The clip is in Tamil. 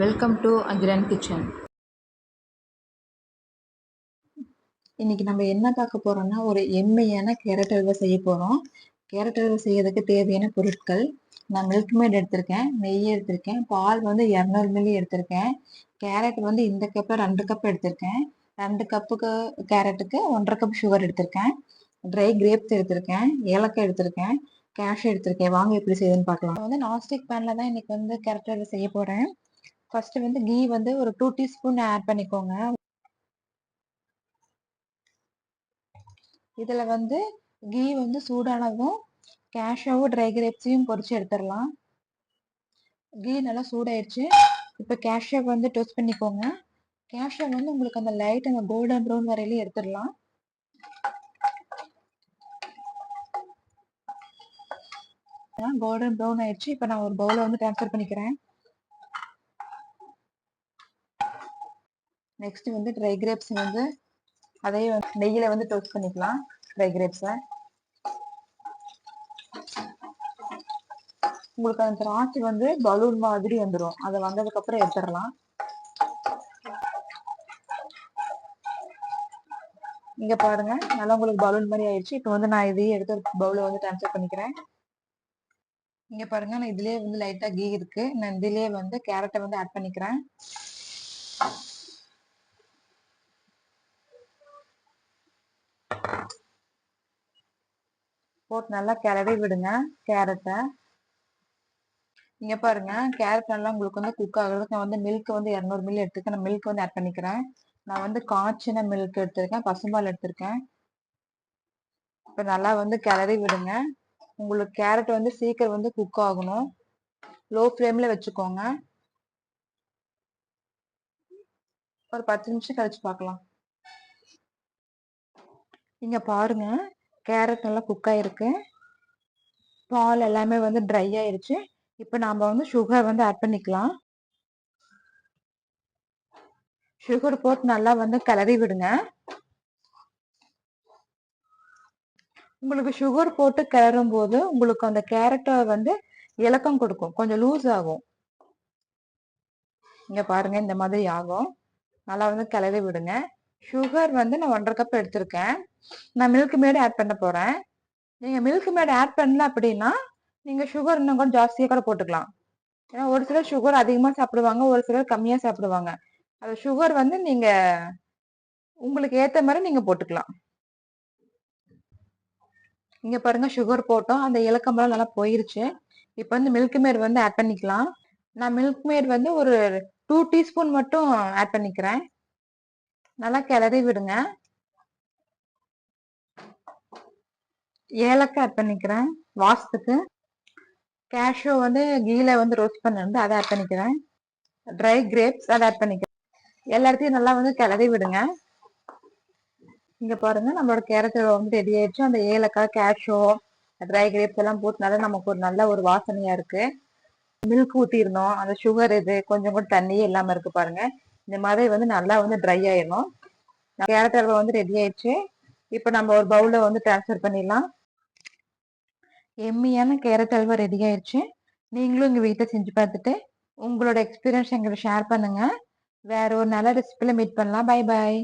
வெல்கம் டு அகிரன் கிச்சன் இன்னைக்கு நம்ம என்ன பார்க்க போறோம்னா ஒரு எம்மையான கேரட் அல்வா செய்ய போறோம். கேரட் அல்வா செய்யறதுக்கு தேவையான பொருட்கள் நான் மில்க் மேட் எடுத்திருக்கேன் நெய் எடுத்திருக்கேன் பால் வந்து இரநூறு மில்லி எடுத்திருக்கேன் கேரட் வந்து இந்த கப்பில் ரெண்டு கப் எடுத்திருக்கேன் ரெண்டு கப்புக்கு கேரட்டுக்கு ஒன்றரை கப் சுகர் எடுத்திருக்கேன் ட்ரை கிரேப்ஸ் எடுத்திருக்கேன் ஏலக்காய் எடுத்திருக்கேன் கேஷ் எடுத்திருக்கேன். வாங்க எப்படி செய்யுதுன்னு பார்க்கலாம். வந்து நான்ஸ்டிக் பேனில் தான் இன்னைக்கு வந்து கேரட் அல்வா செய்ய போகிறேன் ஃபர்ஸ்ட் வந்து கீ வந்து ஒரு டூ டீஸ்பூன் ஆட் பண்ணிக்கோங்க. இதுல வந்து கீ வந்து சூடானதும் கேஷாவும் ட்ரை கிரேப்ஸையும் பொறிச்சு எடுத்துடலாம். கீ நல்லா சூடாயிடுச்சு இப்போ கேஷ்யூ வந்து டோஸ்ட் பண்ணிக்கோங்க. கேஷ்யூ வந்து உங்களுக்கு அந்த லைட் அந்த கோல்டன் ப்ரௌன் வரையில எடுத்துடலாம். கோல்டன் ப்ரௌன் ஆயிடுச்சு இப்போ நான் ஒரு பவுலை வந்து ட்ரான்ஸ்ஃபர் பண்ணிக்கிறேன். நெக்ஸ்ட் வந்து ட்ரை கிரேப்ஸ் வந்து அதே நெய்யில வந்து டோஸ்ட் பண்ணிக்கலாம் ட்ரை கிரேப்ஸை உங்களுக்கு அந்த திராட்சை வந்து பலூன் மாதிரி வந்துடும் அதை வந்ததுக்கு அப்புறம் எடுத்துடலாம். இங்க பாருங்க நல்லா உங்களுக்கு பலூன் மாதிரி ஆயிடுச்சு. இப்போ வந்து நான் இதையே எடுத்து பவுல வந்து ட்ரான்ஸ்ஃபர் பண்ணிக்கிறேன். இங்க பாருங்க நான் இதுலயே வந்து லைட்டா கீ இருக்கு. நான் இதுலயே வந்து கேரட்டை வந்து ஆட் பண்ணிக்கிறேன். போட்டு நல்லா கிளறி விடுங்க கேரட்டை. இங்க பாருங்க கேரட் நல்லா உங்களுக்கு வந்து குக் ஆகுறதுக்கு நான் வந்து மில்க் வந்து இரநூறு மில்லி எடுத்துருக்கேன் நான் மில்க் வந்து ஆட் பண்ணிக்கிறேன். நான் வந்து காய்ச்சின மில்க் எடுத்திருக்கேன் பசும்பால் எடுத்திருக்கேன். இப்போ நல்லா வந்து கிளறி விடுங்க. உங்களுக்கு கேரட் வந்து சீக்கிரம் வந்து குக் ஆகணும். லோ ஃப்ளேம்ல வச்சுக்கோங்க. ஒரு பத்து நிமிஷம் கழிச்சு பார்க்கலாம். இங்க பாருங்க கேரட் நல்லா குக் ஆயிருக்கு. பால் எல்லாமே வந்து ட்ரை ஆயிருச்சு. இப்போ நாம வந்து சுகர் வந்து ஆட் பண்ணிக்கலாம். சுகர் போட்டு நல்லா வந்து கிளறி விடுங்க. உங்களுக்கு சுகர் போட்டு கிளறும் போது உங்களுக்கு அந்த கேரட்டை வந்து இலக்கம் கொடுக்கும். கொஞ்சம் லூஸ் ஆகும். இங்க பாருங்க இந்த மாதிரி ஆகும். நல்லா வந்து கிளறி விடுங்க. சுகர் வந்து நான் ஒன்றரை கப் எடுத்திருக்கேன். நான் மில்க் மேடு ஆட் பண்ண போறேன். நீங்கள் மில்க் மேடு ஆட் பண்ணல அப்படின்னா நீங்கள் சுகர் இன்னும் கூட ஜாஸ்தியாக கூட போட்டுக்கலாம். ஏன்னா ஒரு சிலர் சுகர் அதிகமாக சாப்பிடுவாங்க ஒரு சிலர் கம்மியாக சாப்பிடுவாங்க. அது சுகர் வந்து நீங்கள் உங்களுக்கு ஏற்ற மாதிரி நீங்கள் போட்டுக்கலாம். இங்கே பாருங்க சுகர் போட்டோம். அந்த இலக்கம்பெல்லாம் நல்லா போயிருச்சு. இப்போ வந்து மில்க் மேட் வந்து ஆட் பண்ணிக்கலாம். நான் மில்க் மேட் வந்து ஒரு டூ டீஸ்பூன் மட்டும் ஆட் பண்ணிக்கிறேன். நல்லா கிளறி விடுங்க. ஏலக்காய் ஆட் பண்ணிக்கிறேன். வாசத்துக்கு. கேஷோ வந்து கீழே வந்து ரோஸ்ட் பண்ணிருந்து அதை ஆட் பண்ணிக்கிறேன். ட்ரை கிரேப்ஸ் அதை ஆட் பண்ணிக்கிறேன். எல்லாத்தையும் நல்லா வந்து கிளறி விடுங்க. இங்க பாருங்க நம்மளோட கேரட் வந்து ரெடி ஆயிடுச்சு. அந்த ஏலக்காய் கேஷோ ட்ரை கிரேப்ஸ் எல்லாம் போட்டுனால நமக்கு ஒரு நல்ல ஒரு வாசனையா இருக்கு. மில்க் ஊத்திருந்தோம் அந்த சுகர் இது கொஞ்சம் கூட தண்ணியே இல்லாம இருக்கு பாருங்க. இந்த மாதிரி வந்து நல்லா வந்து ட்ரை ஆயிடணும். கேரட் அல்வா வந்து ரெடி ஆயிடுச்சு. இப்போ நம்ம ஒரு பவுல வந்து டிரான்ஸ்ஃபர் பண்ணிடலாம். எம்மியான கேரட் அல்வா ரெடி ஆயிடுச்சு. நீங்களும் எங்கள் வீட்டை செஞ்சு பார்த்துட்டு உங்களோட எக்ஸ்பீரியன்ஸ் எங்களை ஷேர் பண்ணுங்க. வேற ஒரு நல்ல ரெசிபியில் மீட் பண்ணலாம். Bye bye